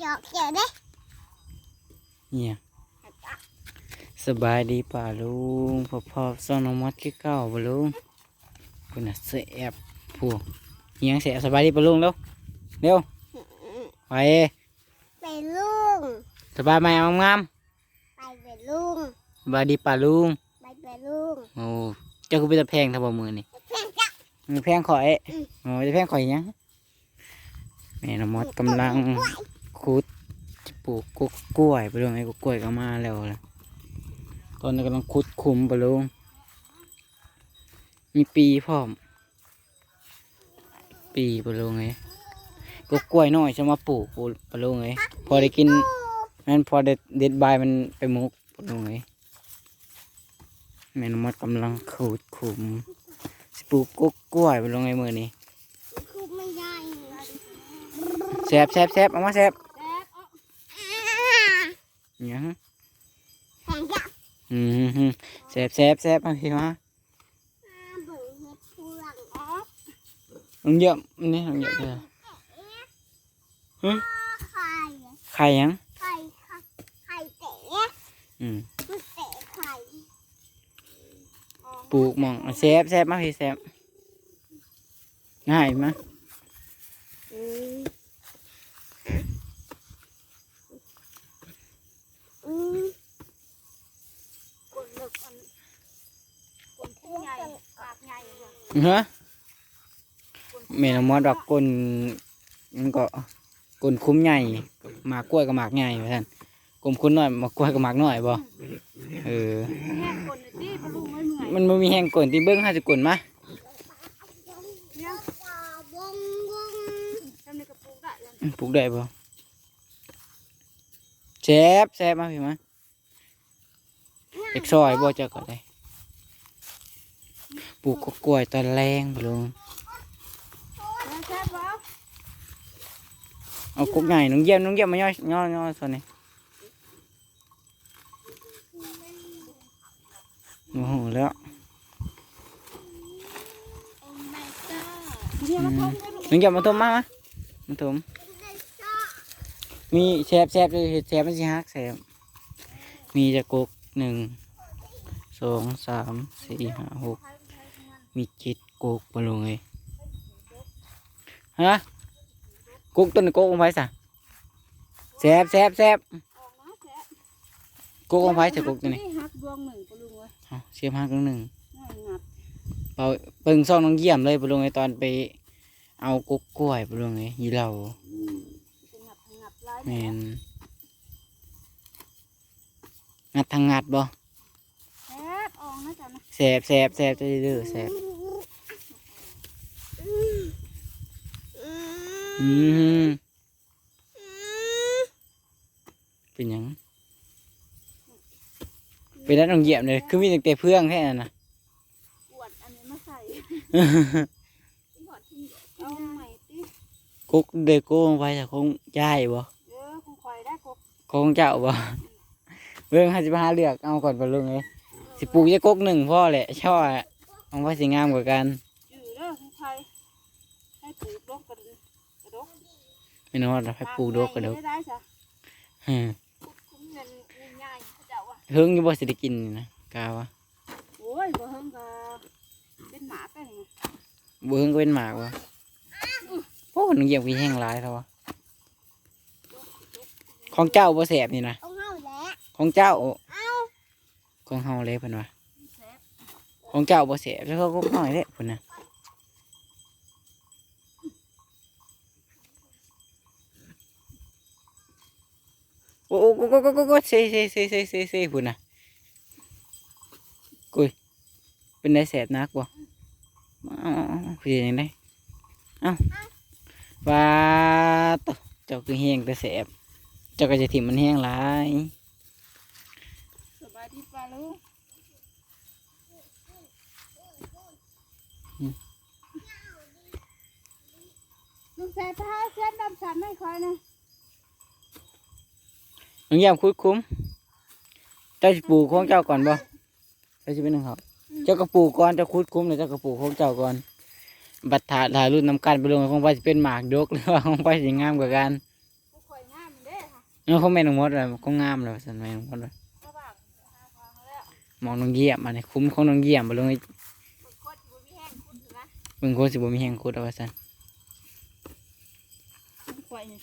หยอกเกี่ยวเด้เนี่ยสบายดีป่าลุงพอพอซ่องน้องมดคือเก่าป่ะลุงคุณน่ะเสียบผู้เฮียงเสียสบายดีป่ะลุงเร็วเร็วไปไปลุงสบายไหมงามไปไปลุงสบายดีป่าลุงไปไปลุงโอ้เจ้าคือเป็นตะแพงทำบ่มือนี่เพื่อนจ้ะมือแพงข่อยโอ้ยตะแพงข่อยยังแม่น้องมดกำลัง ขุดจะปลูกกกกล้วยไปลงไอ้กกล้วยก็มาแล้วล่ะตอนนี้กำลังขุดคุมไปลงมีปีพร้อม ปีไปลงไงกุ๊กกล้วยน้อยจะมาปลูกไปลงไงพอได้กินนั่นพอได้เด็ดใบมันไปมุกไปลงไงแม่นมดกำลังขุดคุมสปลูกกกล้วยไปลงไงมือนี้แซบแซบแซบเอามาแซบ แซ่บหยังแข่งจ้ะอืมแซบแซบแซบมาพี่มาเบิ่งเห็ดพวงออกลงเยอะนี่ลงเยอะเลยฮะไข่ไข่หยังไข่ไข่เต๋อืมมันเต๋ไข่ปลูกหมองแซบแซบมาพี่แซบง่ายมั้ย อืมอืม กดเลิกอันกดที่ใหญ่ปากใหญ่เลย ฮะแม่น้ำมอดดอกก้นมันก็ก้นคุ้มใหญ่หมากกล้วยกับหมากใหญ่เหมือนกันกลมคุ้นหน่อยหมากกล้วยกับหมากน้อยบ่เออแห้งกดเลยที่ปลาลูกไม่เหนื่อยมันบ่มีแห้งก้นที่เบิ้งห้าสิก้นมาเนี่ยตาบงบงทำในกระปุกได้เลยปลูกได้บ่แซบแซบมาพี่มาเด็กซอยบ่เจะก็ได้ ปลูกกล้วยตอนแรงไปลงแล้วแซ่บบ่เอากุ๊กใหญ่น้องเยี่ยมน้องเยี่ยมมาย่อยย่อย่อส่วนนี้โอ้โหแล้วเนี่ยมาทมให้ลูกน้องเยี่ยมมาต้มมามามาต้มมีแซบแซบเลยแซบมันสิฮักแซบมีจะกุ๊กหนึ่งสองสามสี่ห้าหก มีเจ็ดกุ๊กไปลงเลยฮะกุ๊กต้นกุ๊กลงไปสะแซบแซบแซบออกนะแซ่บกุ๊กลงไปจะกุ๊กตัวนี้หักดวงหนึ่งปลาลูกเว้ยเอาเสียบหักหนึ่งง่ายงับเปาเบิ่งซ่องน้องเยี่ยมเลยไปลงไอตอนไป เอากุ๊กกล้วยไปลงไงยีเหล่าจะงับงับลายแมนงัดทางงัดบ่แซ่บ ออกนะจ๊ะนะแสบแสบแสบจะดื้อแสบอืมเป็นหยังเป็นนัดน้องเยี่ยมเลยคือมีตั้งแต่เพื่องแค่นั้นนะปวดอันนี้มาใส่หอดทิ้งเอาใหม่ติกุ๊กเดโก้ลงไปจะคงย้ายบ่เออคงคอยได้กบคงเจ้าบ่เบิ่งให้สิพาเลือกเอาก่อนไปลงเลย สิปลูกจะกุ๊กหนึ่งพ่อแหละช่ออะเอาไว้สิงามกว่ากันจืดเด้อคงคอยให้ปลูกดกกันกระดกไม่นอนหรอกให้ปลูกดอกก็ดอกได้ได้จ้ะฮึคุ้มเงินง่ายๆเขาเจ้าอะเฮิงอยู่บ่สิได้กินนี่นะกาวะโอ้ยบ่เฮิงก็เป็นหมาไปนี่บ่เฮิงก็เป็นหมากวะโอ้น้องเยี่ยมกินแห้งหลายเท่าวะของเจ้าบ่แสบนี่นะเอาเฮาแหละของเจ้า เอา ของเฮาเลยเพิ่นว่าของเจ้าบ่แสบแล้วก็กุ๊กน้อยเด้เพิ่นน่ะโอ้โอ้โอ้โอ้โอ้โอ้เซ่เซ่เซ่เซ่เซ่เซ่พุ่นน่ะกุยเป็นได้แสบนักบ่เอาเอาเอาเอาเพียงยังไงเอ้าว่าตวเจ้าคือแห้งแต่แสบเจ้าก็จะถิ่มมันแห้งหลายสบายดีป่า ลูกลูกแซ่ท้าเส้นดำสันให้คอยนะน้องยามคุดคุ้มเจ้าสิปลูกของเจ้าก่อนบ่เจ้าสิเป็นหนึ่งครับ เจ้าก็ปลูกก่อนเจ้าคุดคุ้มเลยเจ้าก็ปลูกของเจ้าก่อน บัตรถ่ายถ่ายรุ่นนำกันไปลงของไปสิเป็นหมากดกหรือว่าของไปสิงามกว่ากันผู้คอยงามเด้เนาะเขาแม่นองมดเลยก็งามเลยสันแม่นองมดเลย ระหว่างหาฟังแล้ว มองน้องเยี่ยมมาเนี่ยคุ้มของน้องเยี่ยมบ่ลงไอ้คนโคตรบ่มีแห้งคุณถือนะเบิ่งโคตรสิบ่มีแหงคุดเอาไว้สันข่อยนี่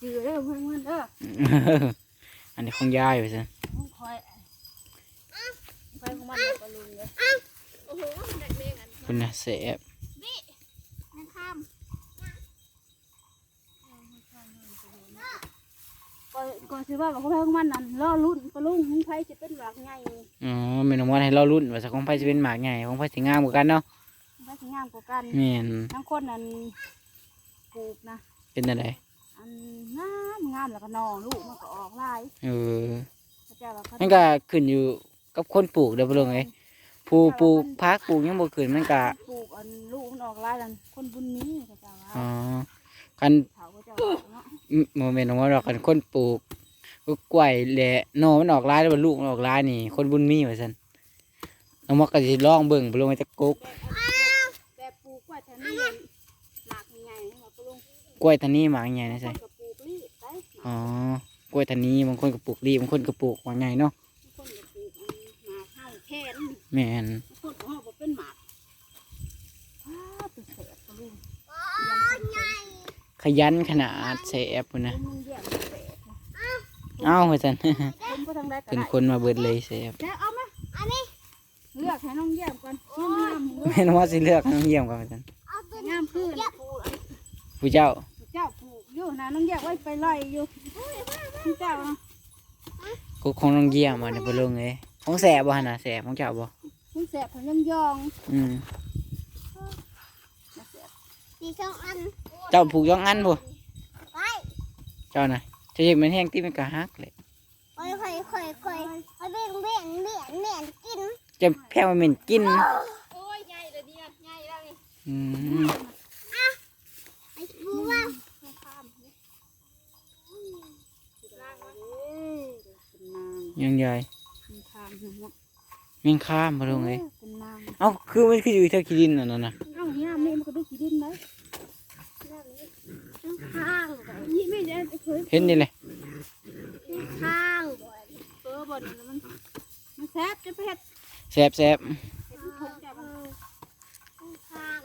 จือเด้อเพิ่นเพิ่นเด้ออันนี้ของยายไว้สันของข่อยข่อยของมันก็ลุงเลยโอ้โหเด็กเลี้ยงอันคุณนะแสบ นี่แม่ข้ามก่ อนก่อนสิว่ากับพ่อแม่ของมันนั่นล่อรุ่นปลาลุงของไผจะเป็นหลากใหญ่อ๋อแม่นองมดให้เรารุ่นว่าสักของไผสิเป็นหมากใหญ่ของไผสิงามกว่ากันเนาะไผสิงามกว่ากันแม่นทั้งคนนั้นปลูกนะเป็นจังไดอันงามงามแล้วก็นองลูกมันก็ออกลายเออพระเจ้าว่าเขามันก็ขึ้นอยู่กับคนปลูกเด้อบ่ลงไอ้ผู้ปลูกพักปลูกยังบ่ขึ้นมันก็ปลูกอันลูกมันออกลายนั่นคนบุญมีพระเจ้าว่าอ๋อคัน โมเมนต์ของว่าดอกกันคนปลูกก็กล้วยแหละโนมันออกลายแล้วลูกมันออกลายนี่ คนบุญมีว่าซั่นน้องมักก็สิลองเบิ่งบ่ลงไปตะกุกแต่ปลูกกล้ว่าจะนี่หมากใหญ่ๆมาปลูกกล้วยทานีหมากใหญ่นะใช่ปลูกรีบไปอ๋อกล้วยทานีบางคนก็ปลูกดีบางคนก็ปลูกหมากใหญ่เนาะแค่นแม่น คนก็ห่อบ่เป็นหมากว้าวตัวแสบปลูก ขยันขนาดแสบพุ่นนะมึงแย่งแสบเอ้าว่าซั่นคนก็ทางใดก็เป็นได้คนมาเบิดเลยแสบแล้วเอามาอันนี้เลือกให้น้องแย้มก่อนงามๆแม่นว่าสิเลือกน้องเยี่ยมกันว่าซั่นเอาตัวงามขึ้นผู้เจ้าเจ้าปลูกอยู่นะน้องแย้มไว้ไปไล่อยู่เจ้านะกุกของน้องเยี่ยมอะเนี่ยบ่ลงเลยของแสบบ่หั่นน่ะแสบของเจ้าบ่มันแสบผันย่องย่องอืมมาแสบสีสองอัน เจ้าปลูกย่องอันบ่ไปเจ้าน่ะจะเห็นมันแห้งที่มันก็ฮักเลยค่อยค่อยค่อยค่อยค่อยเบ่งเบ่งเบ่งเบ่งกินจะแพ้มันเหม็นกินโอ้ยใหญ่เลยเนี่ยใหญ่แล้วนี่อืมไอ้บูว่าข้ามนี่นางวะเป็นนางยังใหญ่เป็นข้ามหัวแม่งข้ามมาลงเลยเป็นนางเอ้าคือมันคืออยู่เท่าขี้ดินน่ะนั่นน่ะเอ้าเนี่ยนี่มันก็ดูขี้ดินไหม ข้างนี่ไม่ได้เคยเห็นนี่เลยข้างเออบนมันมันแสบจะเผ็ดแสบแสบเผ็ดทุกคนแต่มันข้าง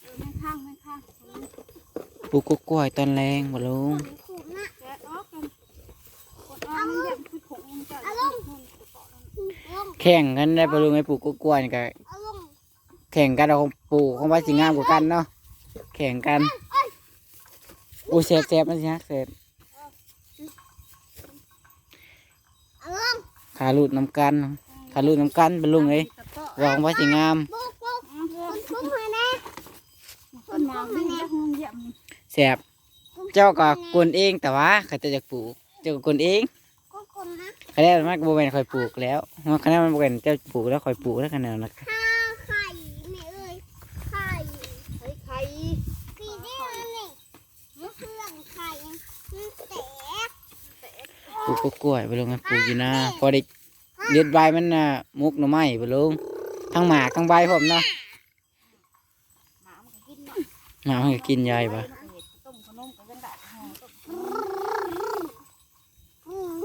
เออไม่ข้างไม่ข้างปลูกกล้วยตอนแรงมาลงขุมนะแกะออกกันกดออกมันแบบคือผงมันจะลงลงแข่งกันได้ปลงไอ้ปลูกกล้วยนี่ก็เอาลงแข่งกันเอาของปลูกของว่าสิงามกว่ากันเนาะแข่งกัน โอ้ยแสบแสบมันสิฮักแสบเอาลงขาลูดน้ำกันขาลูดน้ำกันเป็นลุงไอ้วาของว่าสิงามแน่ต้นไม้นี่แล้วมันเยี่ยมแสบเจ้าก็กวนเองแต่ว่าเขาจะจะปลูก เจ้าก็กวนเองคะแนนมันก็บ่แม่นคอยปลูกแล้วคะแนนมันบ่แมนเจ้าปลูกแล้วคอยปลูกแล้วคะแนนนะข้าไข่แม่เอ้ยไข่ ไข่ไข่ ปีนี้นี่เครื่องไข่มันแตก ปลูกกล้วยไปลงกันปลูกอยู่นะพอได้เด็ดใบมันน่ะมุกหน่อไม้ไปลงทั้งหมากทั้งใบพร้อมเนาะหมามันก็กินเนาะหมามันก็กินยายปะต้มขนมก็ยังได้ห่อต้มอืม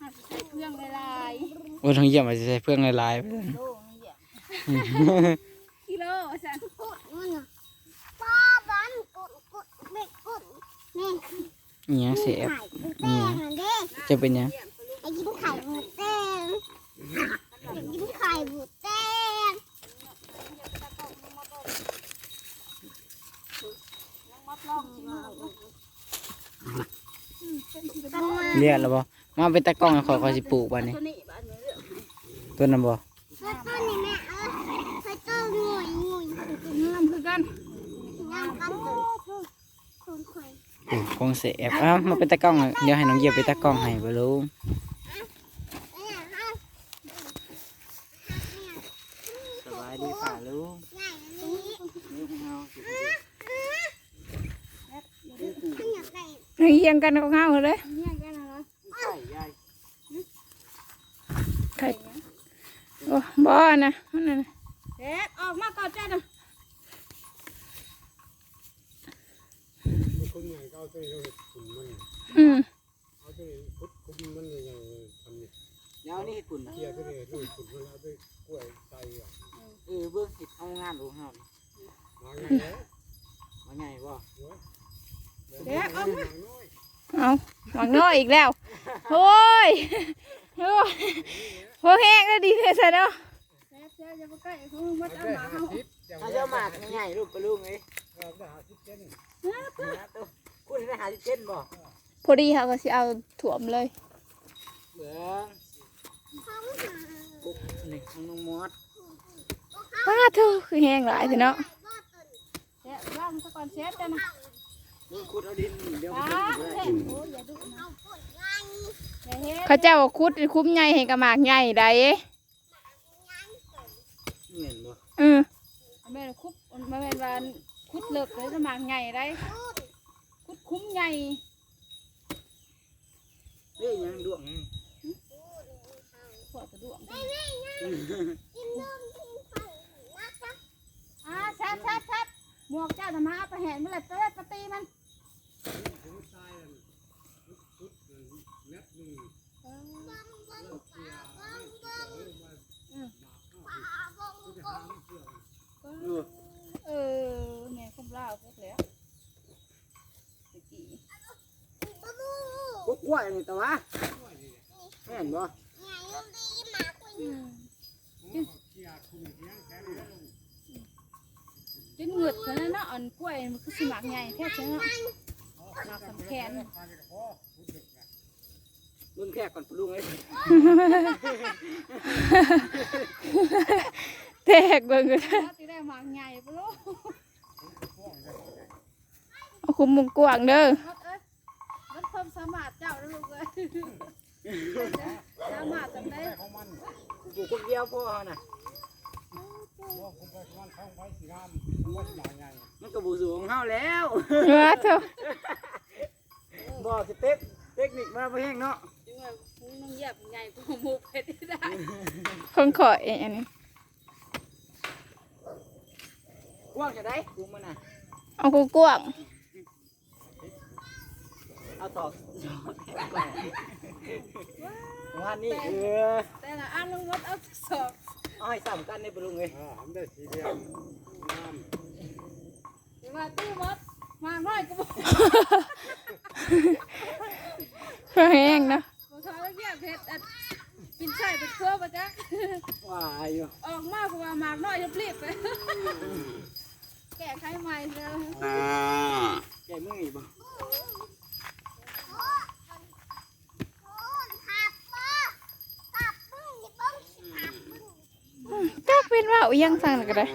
ห้าสิบใส่เครื่องหลายโอ้ทั้งเยี่ยมมาใส่เพื่องหลายๆไปเลยๆโลมันเยี่ยมกิโลสันกดมันน่ะป้าบ้านกดกดเบ็ดกดนี่ นี่ยังเสียบไข่หมูแดงน่ะเด้จะเป็นหยังไอ้กินไข่หมูแดงไอ้กินไข่หมูแดงมัดลองชิมเอากันมาเรียกแล้วบ่มาเป็นตะกร้องให้ขอยขอยสิปลูกบ้านนี้ตัวนี้บ้านนี้เลือกต้นนั้นบ่ เฮ้ยต้นนี่แม่เออเฮ้ยต้นงวยงวย งามคือกัน น้ำกันต้นคน ไข่ปลูกของเสียบอ้าวมาเป็นตะกร้องให้เดี๋ยวให้น้องเยี่ยมเป็นตะกร้องให้ไปลงเนี่ยฮะสบายดีป่าลุงใหญ่อันนี้ขึ้นอยากได้เฮียงกันก็เงาเลยเฮียงกันเหรอไข่โอ้บ่นะมันน่ะเด็ดออกมาก่อนจ้าน่ะ คน ใหญ่ก็เอาตัวเองขุนมันอืมเอามันยังไงทำนี่เดี๋ยวนี่เห็ดปุ่นนะเกี่ยก็เลยลูกขุดมันเอาไปกล้วยใส่อะเออเบื้องเห็ดเอางานลูกเฮานี่มาไงแล้วว่าไงบ่เดี๋ยวเอาเอาหวังน้อยอีกแล้วโอ้ยโอ้ยโหแห้งแล้วดีเลยซะเนาะแซ่บแซ่บจะมาใกล้ามาเอาไหมาเขาทิพย์อย่าจ้าหมากง่ายลูกกระลุงเอ้ ยได้หาทิพย์เช่นนะตัวคุณได้หาที่เช่นบ่พอดีเขาก็สิเอาถ่วมเลยเบื้องท้องหากุ๊กนี่ของน้องมอดป้าเธอคือแห้งหลายเถอะเนาะแซ่บว่างซะก่อนแซ่บจ้ะนะมึงขุดเอาดินเดี๋ยวป้ามันจะแซ่ขึ้นบโอ้ยอย่าดุนะเอาปวดไงอย่าเฮ็ดเขาเจ้าว่าคุดคุ้มใหญ่ให้กระหมากใหญ่ได้เอ้เหม็นบ่อือแม่นคุบแม่นว่าคุ ดเลิกเลยสมากใหญ่ได้คุดคุ้มใหญ่ เฮ้ยยังดวง พวกกระดวง กินนมกินไข่นะคะ อ่าแซ่บแซ่บแซ่บหมวกเจ้าทำมาเอาไปแห่เมื่อไหร่เต้ปตีมัน ถึงตายชุดเม็ดหนึ่ง บ้องบ้องบ้องบ้องบ้องบ้อง เออ เออแม่คมเล่าพวกแล้วตะกี้ บ้อง กุ๊กกล้วยนี่แต่ว่าแม่นบ่ไงลูกดีหมาคุยอืมเกี่ยคุณเลี้ยงแค่นี้จนเหงือดเขาแล้วเนาะอันกล้วยมันคือสมักใหญ่แท้ใช่ไหมหมักสำแขนเบิ่งแค่ก่อนปลุงเอ้ยแตกเบิ่งก็ได้ถ้าตีได้หมักใหญ่ปะลูกเอาคุมมุงกวางเด้อ รถเอ้ยรถเพิ่มสามารถเจ้าแล้วลูกเอ้ยสามารถจำได้ของมันปลูกคนเดียวพอน่ะว่าผมไปของมันเข้าไปสีงามว่าสีใหญ่มันก็บ่สูงเฮาแล้วว่าเถอะบ่สเต็ปเทคนิคมาบ่แห้งเนาะจังว่ามึงต้องเหยียบใหญ่กว่าหมูเป็ดได้คนขอเองอันนี้กว้างจะได้ปลูกมันน่ะเอาคุกวาง เอาตอกว่านี่เออแต่ละอันลุงรถเอาสอบเอาให้ซ้ำกันในปลุงเอ้ยอ่าทำได้สีเดียวงามอย่ามาตู้มดมาน้อยก็บอกแห้งเนาะบอกทอแล้วเหยียบเผ็ดอันกินไข่เป็นเครือปะจ๊ะว่าอยู่ออกมาเพราะว่าหมากน้อยจะรีบไปแก้ไขใหม่เลยแกมึงอีกบ่ขับ จักเป็นว่าอีหยังสั่งก็ได้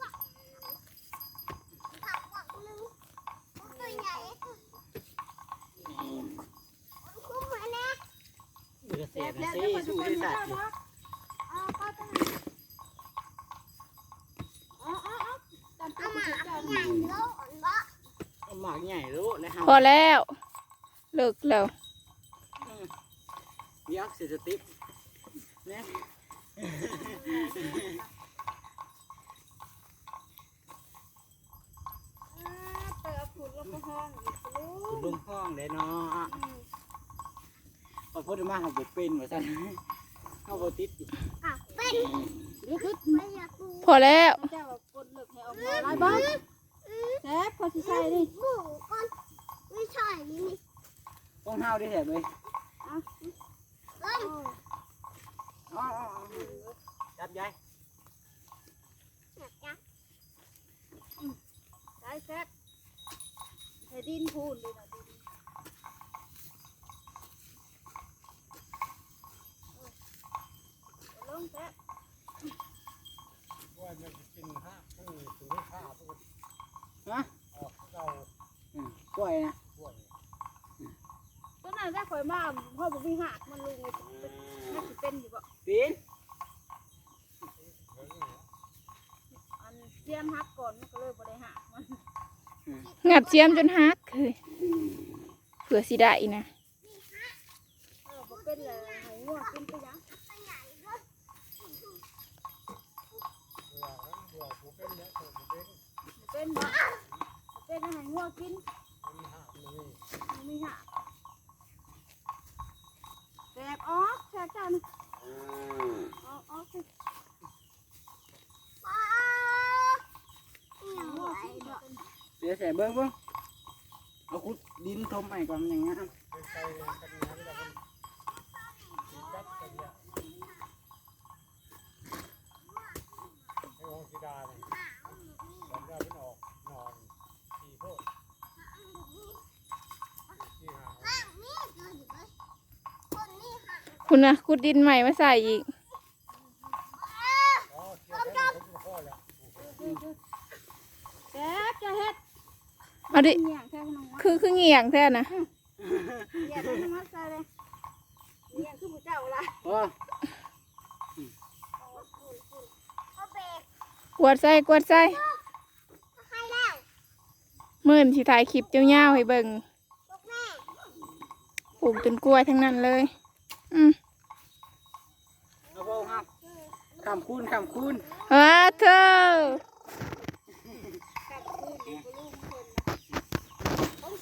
ขับขับวักนึงตัวใหญ่คุ้มไหมนะเบื่อเสีแซ่ยบนะแล้วสิเดี๋ยวคนสู้จะได้คนสัจะตว์เอาป้าตั้งอ๋ออ๋ออ๋อตามเอาตัวมาเจ้าใหญ่โลอ่อนบ่เอาหมากใหญ่รู้แล้วเฮาพอแล้วเลิกแล้วยักษ์เศรษฐติปเนี่ย เปิดผุดล้วก็ห้องอีกลูคุณลุงห้องเลยเนาะพอพูดมาเขาบ่เป็นว่าซั่นเขาบ่ติดอีกอะเป็นเดี๋ยวคือไม่อยากดูพอแล้ว เจ้าแบบกดเหล็กให้ออกมาไล่บ้างแซ่บพอสิใส่ดิบูก่อนไม่ใช่นี่ต้องเฮาได้แท้เว้ยเริ่มอ๋อๆๆจับ ยายอยากจะใส่แซ่บให้ดินพูนเลยนะดินลงแซ่บว่ามันกินห้าต้องถึงได้ข้าพวกฮะออกเราอืมกล้วยนะด้วยตอนนั้นได้ข่อยมาพ่อบอกมีหักมันลุงเลยน่า หักก่อนมันก็เลยบ่ได้หักมันงัดเชียมจนหักเฮ้ยเผื่อสิได้นะเออบ่เป็นเลยให้งัวกินไปยังบ่เป็นบ่บ่เป็นห้งัวกินมันมีหัแตกออกแตกันออกออก ยเป็นไปกันนะที่เราเป็นสีจับกันเนี่ยให้องค์สีดาเนี่ยผมได้เป็นออกนอนสี่โพดสี่หานี่ตัวอยู่ไหมคนนี่ค่ะคุณนะขุดดินใหม่มาใส่อีก อ๋อเกี่ยวกับผมก็พอแล้ว แกจะเฮ็ด เอาดิ เหี่ยงแค่ขนมคือคือเงี่ยงแท้นะเหี่ยงแค่ขนมใส่เลยเหี่ยงคือผู้เจ้าละโอ้เขาเบรกกวดใส่กวดใส่ให้แล้ว มื่นสิถ่ายคลิปยาวๆให้เบิ่งลูกแม่ ปลูกจนกล้วยทั้งนั้นเลย อืมเอาเบาครับคำคูณคำคูณว้าเธอต้อง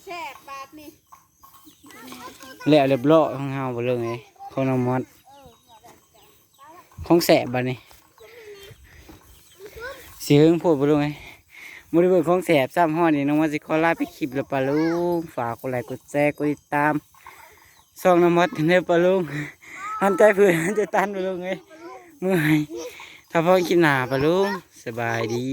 แสบบาทนี่แล้วเรียบร้อยของเฮาไปเลยของน้องมอดของแสบบัดนี้สิหึงพูดไปเลยบริเวณของแสบซ้ำห้อนี่น้องมอดสิขอลาไปคลิปแล้วปะลุงฝากกดไลค์กดแชร์กดติดตามส่องน้องมอดเด้อปะลุงหันใจเพื่อนหันใจตันปะลุงเอ้เมื่อยถ้าพ่อคิดหนาปะลุงสบายดี